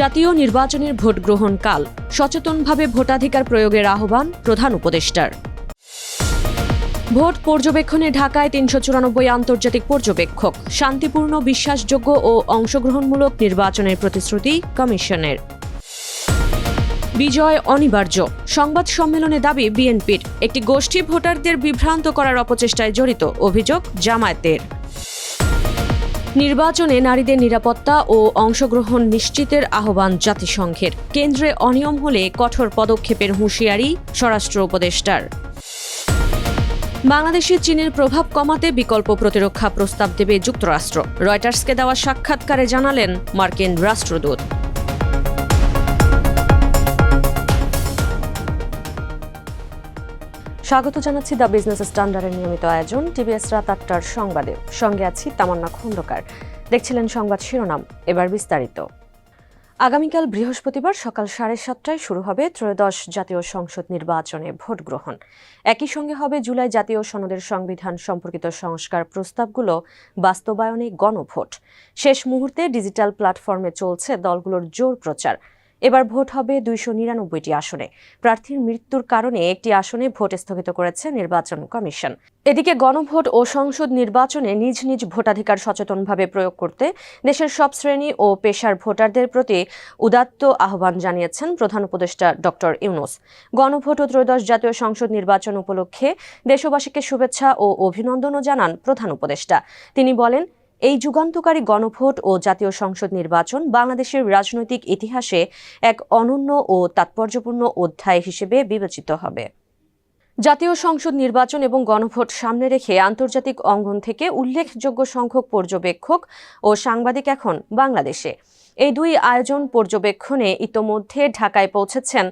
জাতীয় নির্বাচনের ভোট গ্রহণ কাল। সচেতনভাবে ভোটাধিকার প্রয়োগের আহ্বান প্রধান উপদেষ্টার। ভোট পর্যবেক্ষণে ঢাকায় তিনশো চুরানব্বই আন্তর্জাতিক পর্যবেক্ষক, শান্তিপূর্ণ, বিশ্বাসযোগ্য ও অংশগ্রহণমূলক নির্বাচনের প্রতিশ্রুতি কমিশনের। বিজয় অনিবার্য, সংবাদ সম্মেলনে দাবি বিএনপির, একটি গোষ্ঠী ভোটারদের বিভ্রান্ত করার অপচেষ্টায় জড়িত অভিযোগ জামায়াতের। নির্বাচনে নারীদের নিরাপত্তা ও অংশগ্রহণ নিশ্চিতের আহ্বান জাতিসংঘের। কেন্দ্রে অনিয়ম হলে কঠোর পদক্ষেপের হুঁশিয়ারি স্বরাষ্ট্র উপদেষ্টার। বাংলাদেশে চীনের প্রভাব কমাতে বিকল্প প্রতিরক্ষা প্রস্তাব দেবে যুক্তরাষ্ট্র। রয়টার্সকে দেওয়া সাক্ষাৎকারে জানালেন মার্কিন রাষ্ট্রদূত। স্বাগত জানাচ্ছি দ্য বিজনেস স্ট্যান্ডার্ডের নিয়মিত আয়োজন, টিভিএস রাত আটটার সংবাদে। সঙ্গে আছি তামান্না খন্দকার। দেখছিলেন সংবাদ শিরোনাম, এবার বিস্তারিত। আগামীকাল বৃহস্পতিবার সকাল সাড়ে সাতটায় শুরু হবে ত্রয়োদশ জাতীয় সংসদ নির্বাচনে ভোট গ্রহণ। একই সঙ্গে হবে জুলাই জাতীয় সনদের সংবিধান সম্পর্কিত সংস্কার প্রস্তাবগুলো বাস্তবায়নে গণভোট। শেষ মুহূর্তে ডিজিটাল প্ল্যাটফর্মে চলছে দলগুলোর জোর প্রচার। এবার ভোট হবে দুইশো নিরানব্বইটি আসনে। প্রার্থীর মৃত্যুর কারণে একটি আসনে ভোট স্থগিত করেছে নির্বাচন কমিশন। এদিকে গণভোট ও সংসদ নির্বাচনে নিজ নিজ ভোটাধিকার সচেতনভাবে প্রয়োগ করতে দেশের সব শ্রেণি ও পেশার ভোটারদের প্রতি উদাত্ত আহ্বান জানিয়েছেন প্রধান উপদেষ্টা ডক্টর ইউনুস। গণভোট ও ত্রয়োদশ জাতীয় সংসদ নির্বাচন উপলক্ষে দেশবাসীকে শুভেচ্ছা ও অভিনন্দনও জানান প্রধান উপদেষ্টা। তিনি বলেন এই যুগান্তকারী গণভোট ও জাতীয় সংসদ নির্বাচন বাংলাদেশের রাজনৈতিক ইতিহাসে এক অনন্য ও তাৎপর্যপূর্ণ অধ্যায় হিসেবে বিবেচিত হবে। জাতীয় সংসদ নির্বাচন এবং গণভোট সামনে রেখে আন্তর্জাতিক অঙ্গন থেকে উল্লেখযোগ্য সংখ্যক পর্যবেক্ষক ও সাংবাদিক এখন বাংলাদেশে। এই দুই আয়োজন পর্যবেক্ষণে ইতোমধ্যে ঢাকায় পৌঁছেছেন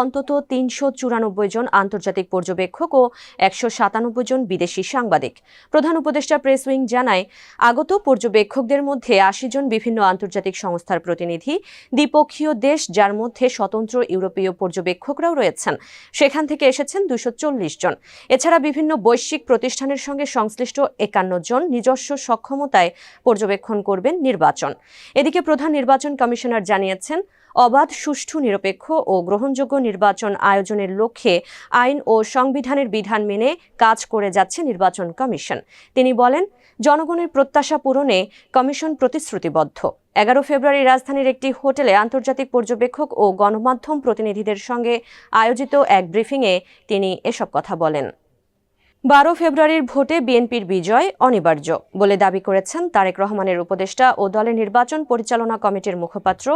অন্তত তিনশো চুরানব্বই জন আন্তর্জাতিক পর্যবেক্ষক ও একশো সাতানব্বই জন বিদেশি সাংবাদিক। প্রধান উপদেষ্টা প্রেস উইং জানায়, আগত পর্যবেক্ষকদের মধ্যে আশি জন বিভিন্ন আন্তর্জাতিক সংস্থার প্রতিনিধি, দ্বিপক্ষীয় দেশ যার মধ্যে স্বতন্ত্র ইউরোপীয় পর্যবেক্ষকরাও রয়েছেন। সেখান থেকে এসেছেন দুশো জন। এছাড়া বিভিন্ন বৈশ্বিক প্রতিষ্ঠানের সঙ্গে সংশ্লিষ্ট একান্ন জন নিজস্ব সক্ষমতায় পর্যবেক্ষণ করবেন নির্বাচন। এদিকে প্রধান নির্বাচন কমিশনার জানিয়েছেন, অবাধ, সুষ্ঠু, নিরপেক্ষ ও গ্রহণযোগ্য নির্বাচন আয়োজনের লক্ষ্যে আইন ও সংবিধানের বিধান মেনে কাজ করে যাচ্ছে নির্বাচন কমিশন। তিনি বলেন, জনগণের প্রত্যাশা পূরণে কমিশন প্রতিশ্রুতিবদ্ধ। এগারো ফেব্রুয়ারি রাজধানীর একটি হোটেলে আন্তর্জাতিক পর্যবেক্ষক ও গণমাধ্যম প্রতিনিধিদের সঙ্গে আয়োজিত এক ব্রিফিংয়ে তিনি এসব কথা বলেন। বারো ফেব্রুয়ারির ভোটে বিএনপির বিজয় অনিবার্য বলে দাবি করেছেন তারেক রহমানের উপদেষ্টা ও দলের নির্বাচন পরিচালনা কমিটির মুখপাত্র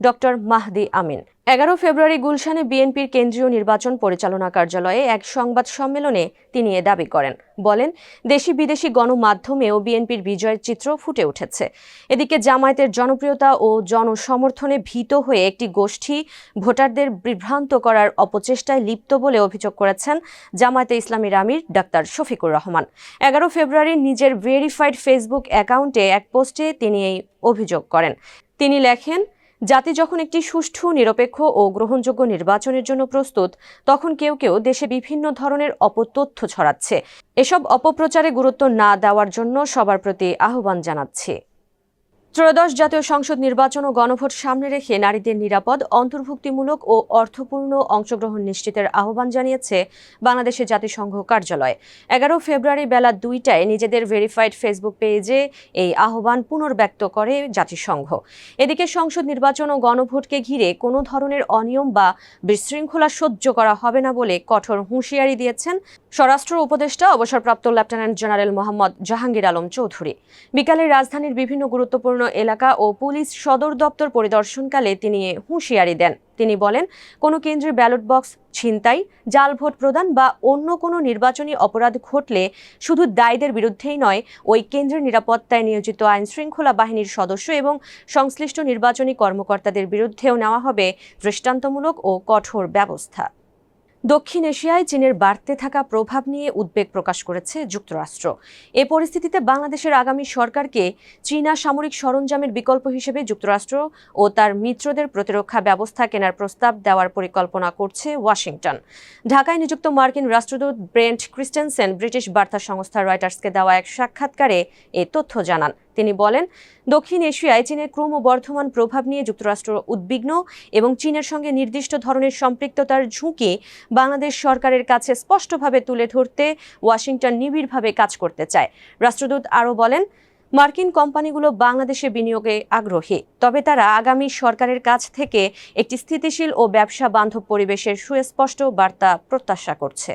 ড মাহদি আমিন। এগারো ফেব্রুয়ারি গুলশানে বিএনপির কেন্দ্রীয় নির্বাচন পরিচালনা কার্যালয়ে এক সংবাদ সম্মেলনে তিনি এ দাবি করেন। বলেন, দেশি বিদেশি গণমাধ্যমেও বিএনপির বিজয়ের চিত্র ফুটে উঠেছে। এদিকে জামায়াতের জনপ্রিয়তা ও জনসমর্থনে ভীত হয়ে একটি গোষ্ঠী ভোটারদের বিভ্রান্ত করার অপচেষ্টায় লিপ্ত বলে অভিযোগ করেছেন জামায়াতে ইসলামীর আমির ডাক্তার শফিকুর রহমান। এগারো ফেব্রুয়ারি নিজের ভেরিফাইড ফেসবুক অ্যাকাউন্টে এক পোস্টে তিনি এই অভিযোগ করেন। তিনি লেখেন জাতি যখন একটি সুষ্ঠু, নিরপেক্ষ ও গ্রহণযোগ্য নির্বাচনের জন্য প্রস্তুত, তখন কেউ কেউ দেশে বিভিন্ন ধরনের অপতথ্য ছড়াচ্ছে। এসব অপপ্রচারে গুরুত্ব না দেওয়ার জন্য সবার প্রতি আহ্বান জানাচ্ছি। ত্রয়োদশ জাতীয় সংসদ নির্বাচন ও গণভোট সামনে রেখে নারীদের নিরাপদ, অন্তর্ভুক্তিমূলক ও অর্থপূর্ণ অংশগ্রহণ নিশ্চিতের আহ্বান জানিয়েছে বাংলাদেশের জাতিসংঘ কার্যালয়। এগারো ফেব্রুয়ারি বেলা দুইটায় নিজেদের ভেরিফাইড ফেসবুক পেজে এই আহ্বান পুনর্ব্যক্ত করে জাতিসংঘ। এদিকে সংসদ নির্বাচন ও গণভোটকে ঘিরে কোনো ধরনের অনিয়ম বা বিশৃঙ্খলা সহ্য করা হবে না বলে কঠোর হুঁশিয়ারি দিয়েছেন স্বরাষ্ট্র উপদেষ্টা, অবসরপ্রাপ্ত লেফটেন্যান্ট জেনারেল মোহাম্মদ জাহাঙ্গীর আলম চৌধুরী। বিকালে রাজধানীর বিভিন্ন গুরুত্বপূর্ণ এলাকা ও পুলিশ সদর দপ্তর পরিদর্শনকালে তিনি হুঁশিয়ারি দেন। তিনি বলেন, কোনো কেন্দ্রের ব্যালট বক্স ছিনতাই, জাল ভোট প্রদান বা অন্য কোনো নির্বাচনী অপরাধ ঘটলে শুধু দায়ীদের বিরুদ্ধেই নয়, ওই কেন্দ্রের নিরাপত্তায় নিয়োজিত আইন শৃঙ্খলা বাহিনীর সদস্য এবং সংশ্লিষ্ট নির্বাচনী কর্মকর্তাদের বিরুদ্ধেও নেওয়া হবে দৃষ্টান্তমূলক ও কঠোর ব্যবস্থা। দক্ষিণ এশিয়ায় চীনের বাড়তে থাকা প্রভাব নিয়ে উদ্বেগ প্রকাশ করেছে যুক্তরাষ্ট্র। এ পরিস্থিতিতে বাংলাদেশের আগামী সরকারকে চীনা সামরিক সরঞ্জামের বিকল্প হিসেবে যুক্তরাষ্ট্র ও তার মিত্রদের প্রতিরক্ষা ব্যবস্থা কেনার প্রস্তাব দেওয়ার পরিকল্পনা করছে ওয়াশিংটন। ঢাকায় নিযুক্ত মার্কিন রাষ্ট্রদূত ব্রেন্ট ক্রিস্টেনসেন ব্রিটিশ বার্তা সংস্থা রয়টার্সকে দেওয়া এক সাক্ষাৎকারে এ তথ্য জানান। তিনি বলেন, দক্ষিণ এশিয়ায় চীনের ক্রমবর্ধমান প্রভাব নিয়ে যুক্তরাষ্ট্র উদ্বিগ্ন এবং চীনের সঙ্গে নির্দিষ্ট ধরনের সম্পৃক্ততার ঝুঁকি বাংলাদেশ সরকারের কাছে স্পষ্টভাবে তুলে ধরতে ওয়াশিংটন নিবিড়ভাবে কাজ করতে চায়। রাষ্ট্রদূত আরও বলেন, মার্কিন কোম্পানিগুলো বাংলাদেশে বিনিয়োগে আগ্রহী, তবে তারা আগামী সরকারের কাছ থেকে একটি স্থিতিশীল ও ব্যবসা বান্ধব পরিবেশের সুস্পষ্ট বার্তা প্রত্যাশা করছে।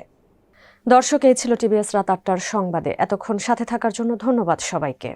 দর্শক এই ছিল টিভিএস রাত আটটার সংবাদে। এতক্ষণ সাথে থাকার জন্য ধন্যবাদ সবাইকে।